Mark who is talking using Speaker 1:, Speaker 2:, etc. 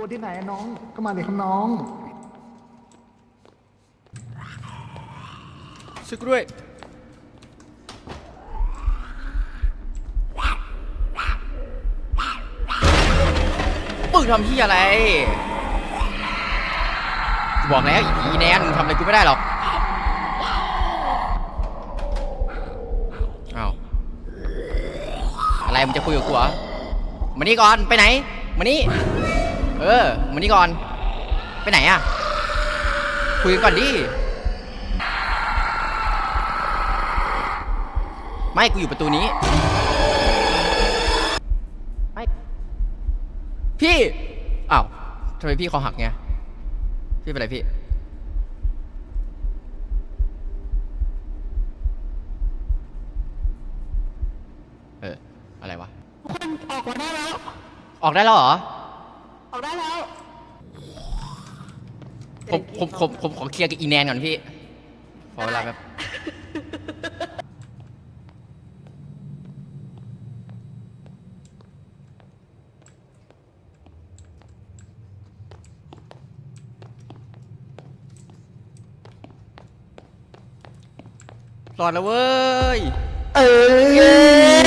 Speaker 1: ลัวที่ไหนอะน้อง ก็มาเลยครับน้อง
Speaker 2: ช่วยกูด้วย มึงทำที่อะไร บอกแล้วอีแนนมึงทำอะไรกูไม่ได้หรอก อ้าว อะไรมึงจะคุยกับกูเหรอมานี่ก่อน ไปไหน มานี่ เออมานี่ก่อน ไปไหนอะคุยกันก่อนดิ ไม่กูอยู่ประตูนี้ ไม่ พี่ อ้าวทำไมพี่คอหักไง พี่เป็นไรพี่ เออ อะไรวะ
Speaker 3: คนออกมาได้แล้ว
Speaker 2: ออกได้แล้วเหรอ
Speaker 3: ออกได้แล้ว
Speaker 2: ผมผมผมผมขอเคลียร์กับอีแนนก่อนพี่ ขอเวลาแป๊บรอดแล้วเว้ย
Speaker 1: เออ